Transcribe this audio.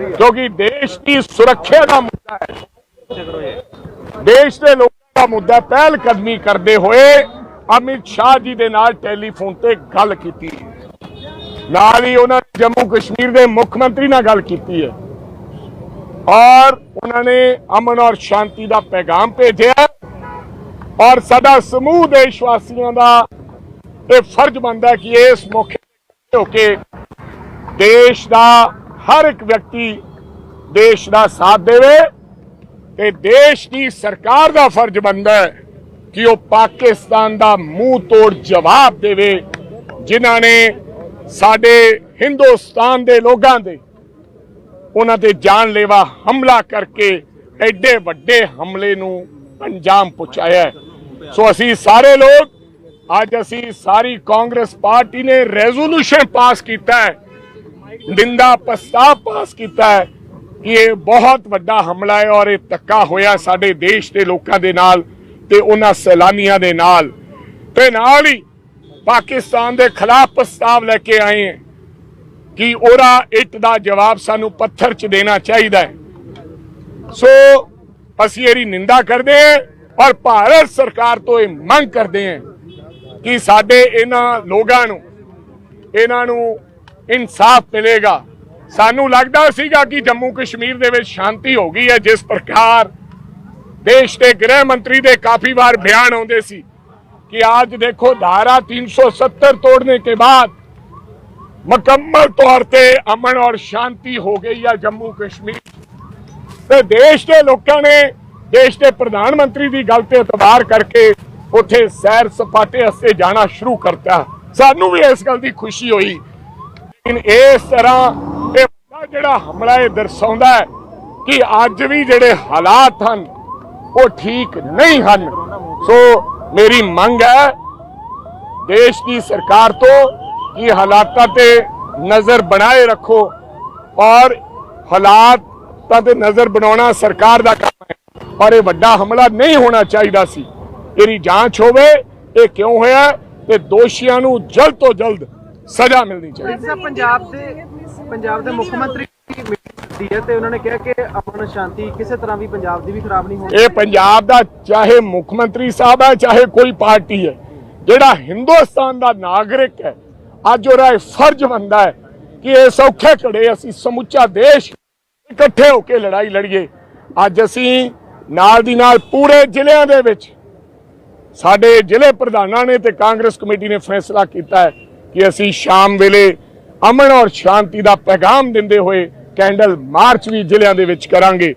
ਕਿਉਂਕਿ ਦੇਸ਼ ਦੀ ਸੁਰੱਖਿਆ ਦਾ ਮੁੱਦਾ ਹੈ। ਦੇਸ਼ ਦੇ ਲੋਕਾਂ ਦਾ ਮੁੱਦਾ ਹੈ। ਪਹਿਲ ਕਦਮੀ ਕਰਦੇ ਹੋਏ ਅਮਿਤ ਸ਼ਾਹ ਜੀ ਦੇ ਨਾਲ ਟੈਲੀਫੋਨ ਤੇ ਗੱਲ ਕੀਤੀ। ਨਾਲ ਹੀ ਉਹਨਾਂ ਨੇ ਜੰਮੂ ਕਸ਼ਮੀਰ ਦੇ ਮੁੱਖ ਮੰਤਰੀ ਨਾਲ ਗੱਲ ਕੀਤੀ ਹੈ। ਔਰ ਉਹਨਾਂ ਨੇ ਅਮਨ ਔਰ ਸ਼ਾਂਤੀ ਦਾ ਪੈਗਾਮ ਭੇਜਿਆ ਔਰ ਸਾਡਾ ਸਮੂਹ ਦੇਸ਼ ਵਾਸੀਆਂ ਦਾ ਇਹ ਫਰਜ਼ ਬਣਦਾ ਕਿ ਇਸ ਮੌਕੇ ਹੋ ਕੇ ਦੇਸ਼ ਦਾ ਹਰ ਇੱਕ ਵਿਅਕਤੀ ਦੇਸ਼ ਦਾ ਸਾਥ ਦੇਵੇ ਤੇ ਦੇਸ਼ ਦੀ ਸਰਕਾਰ ਦਾ ਫਰਜ਼ ਬਣਦਾ ਹੈ ਕਿ ਉਹ ਪਾਕਿਸਤਾਨ ਦਾ ਮੂੰਹ ਤੋੜ ਜਵਾਬ ਦੇਵੇ, ਜਿਨ੍ਹਾਂ ਨੇ ਸਾਡੇ ਹਿੰਦੁਸਤਾਨ ਦੇ ਲੋਕਾਂ ਦੇ ਉਹਨਾਂ ਤੇ ਜਾਨਲੇਵਾ ਹਮਲਾ ਕਰਕੇ ਐਡੇ ਵੱਡੇ ਹਮਲੇ ਨੂੰ ਅੰਜਾਮ ਪਹੁੰਚਾਇਆ ਸੋ ਅਸੀਂ ਸਾਰੇ ਲੋਕ, ਅੱਜ ਅਸੀਂ ਸਾਰੀ ਕਾਂਗਰਸ ਪਾਰਟੀ ਨੇ ਰੈਜ਼ੋਲੂਸ਼ਨ ਪਾਸ ਕੀਤਾ ਹੈ। ਨਿੰਦਾ ਪ੍ਰਸਤਾਵ ਪਾਸ ਕੀਤਾ ਹੈ ਕਿ ਇਹ ਬਹੁਤ ਵੱਡਾ ਹਮਲਾ ਹੈ ਔਰ ਇਹ ਧੱਕਾ ਹੋਇਆ ਸਾਡੇ ਦੇਸ਼ ਦੇ ਲੋਕਾਂ ਦੇ ਨਾਲ ਤੇ ਉਹਨਾਂ ਸੈਲਾਨੀਆਂ ਦੇ ਨਾਲ। ਤੇ ਨਾਲ ਹੀ ਪਾਕਿਸਤਾਨ ਦੇ ਖਿਲਾਫ ਪ੍ਰਸਤਾਵ ਲੈ ਕੇ ਆਏ ਹਾਂ ਕਿ ਉਹਦਾ ਇੱਟ ਦਾ ਜਵਾਬ ਸਾਨੂੰ ਪੱਥਰ 'ਚ ਦੇਣਾ ਚਾਹੀਦਾ ਹੈ। ਸੋ ਅਸੀਂ ਇਹਦੀ ਨਿੰਦਾ ਕਰਦੇ ਹਾਂ ਔਰ ਭਾਰਤ ਸਰਕਾਰ ਤੋਂ ਇਹ ਮੰਗ ਕਰਦੇ ਹਾਂ ਕਿ ਸਾਡੇ ਇਹਨਾਂ ਲੋਕਾਂ ਨੂੰ, ਇਹਨਾਂ ਨੂੰ ਇਨਸਾਫ ਮਿਲੇਗਾ ਸਾਨੂੰ ਲੱਗਦਾ ਸੀਗਾ ਕਿ ਜੰਮੂ ਕਸ਼ਮੀਰ ਦੇ ਵਿੱਚ ਸ਼ਾਂਤੀ ਹੋ ਗਈ ਹੈ ਜਿਸ ਪ੍ਰਕਾਰ ਦੇਸ਼ ਦੇ ਗ੍ਰਹਿ ਮੰਤਰੀ ਦੇ ਕਾਫੀ ਵਾਰ ਬਿਆਨ ਆਉਂਦੇ ਸੀ ਕਿ आज देखो धारा 370 तोड़ने के बाद ਮੁਕੰਮਲ ਤੌਰ ਤੇ ਅਮਨ ਔਰ ਸ਼ਾਂਤੀ ਹੋ ਗਈ ਹੈ ਜੰਮੂ ਕਸ਼ਮੀਰ ਤੇ ਦੇਸ਼ ਦੇ ਲੋਕਾਂ ਨੇ ਦੇਸ਼ ਦੇ ਪ੍ਰਧਾਨ ਮੰਤਰੀ ਦੀ ਗੱਲ ਤੇ ਇਤਬਾਰ ਕਰਕੇ ਉੱਥੇ ਸੈਰ ਸਪਾਟੇ ਵਾਸਤੇ ਜਾਣਾ ਸ਼ੁਰੂ ਕਰਤਾ ਸਾਨੂੰ ਵੀ ਇਸ ਗੱਲ ਦੀ ਖੁਸ਼ੀ ਹੋਈ ਲੇਕਿਨ ਇਸ ਤਰ੍ਹਾਂ ਇਹ ਵੱਡਾ ਜਿਹੜਾ ਹਮਲਾ ਇਹ ਦਰਸਾਉਂਦਾ ਹੈ ਕਿ ਅੱਜ ਵੀ ਜਿਹੜੇ ਹਾਲਾਤ ਹਨ, ਉਹ ਠੀਕ ਨਹੀਂ ਹਨ। ਸੋ ਮੇਰੀ ਮੰਗ ਹੈ ਦੇਸ਼ ਦੀ ਸਰਕਾਰ ਤੋਂ ਕਿ ਹਾਲਾਤਾਂ ਤੇ ਨਜ਼ਰ ਬਣਾਏ ਰੱਖੋ ਔਰ ਹਾਲਾਤਾਂ ਤੇ ਨਜ਼ਰ ਬਣਾਉਣਾ ਸਰਕਾਰ ਦਾ ਕੰਮ ਹੈ। ਪਰ ਇਹ ਵੱਡਾ ਹਮਲਾ ਨਹੀਂ ਹੋਣਾ ਚਾਹੀਦਾ ਸੀ। ਇਹਦੀ ਜਾਂਚ ਹੋਵੇ, ਇਹ ਕਿਉਂ ਹੋਇਆ ਤੇ ਦੋਸ਼ੀਆਂ ਨੂੰ ਜਲਦ ਤੋਂ ਜਲਦ ਸਜ਼ਾ ਮਿਲਣੀ ਚਾਹੀਦੀ। ਸਰ ਪੰਜਾਬ ਦੇ ਪੰਜਾਬ ਦੇ ਮੁੱਖ ਮੰਤਰੀ ਦੀ ਹੈ ਤੇ ਉਹਨਾਂ ਨੇ ਕਿਹਾ ਕਿ ਅਮਨ ਸ਼ਾਂਤੀ ਕਿਸੇ ਤਰ੍ਹਾਂ ਵੀ ਪੰਜਾਬ ਦੀ ਵੀ ਖਰਾਬ ਨਹੀਂ ਹੋਣੀ ਇਹ ਪੰਜਾਬ ਦਾ ਚਾਹੇ ਮੁੱਖ ਮੰਤਰੀ ਸਾਹਿਬ ਹੈ ਚਾਹੇ ਕੋਈ ਪਾਰਟੀ ਹੈ ਜਿਹੜਾ ਹਿੰਦੁਸਤਾਨ ਦਾ ਨਾਗਰਿਕ ਹੈ ਅੱਜ ਉਹਦਾ ਫਰਜ਼ ਬਣਦਾ ਹੈ ਕਿ ਇਸ ਔਖੇ ਘੜੇ ਅਸੀਂ ਸਮੁੱਚਾ ਦੇਸ਼ ਇਕੱਠੇ ਹੋ ਕੇ ਲੜਾਈ ਲੜੀਏ। ਅੱਜ ਅਸੀਂ ਨਾਲ ਦੀ ਨਾਲ ਪੂਰੇ ਜ਼ਿਲ੍ਹਿਆਂ ਦੇ ਵਿੱਚ ਸਾਡੇ ਜ਼ਿਲ੍ਹੇ ਪ੍ਰਧਾਨਾਂ ਨੇ ਤੇ ਕਾਂਗਰਸ ਕਮੇਟੀ ਨੇ ਫੈਸਲਾ ਕੀਤਾ ਹੈ ਕਿ ਅਸੀਂ ਸ਼ਾਮ ਵੇਲੇ ਅਮਨ ਔਰ ਸ਼ਾਂਤੀ ਦਾ ਪੈਗਾਮ ਦਿੰਦੇ ਹੋਏ ਕੈਂਡਲ ਮਾਰਚ ਵੀ ਜ਼ਿਲ੍ਹਿਆਂ ਦੇ ਵਿੱਚ ਕਰਾਂਗੇ।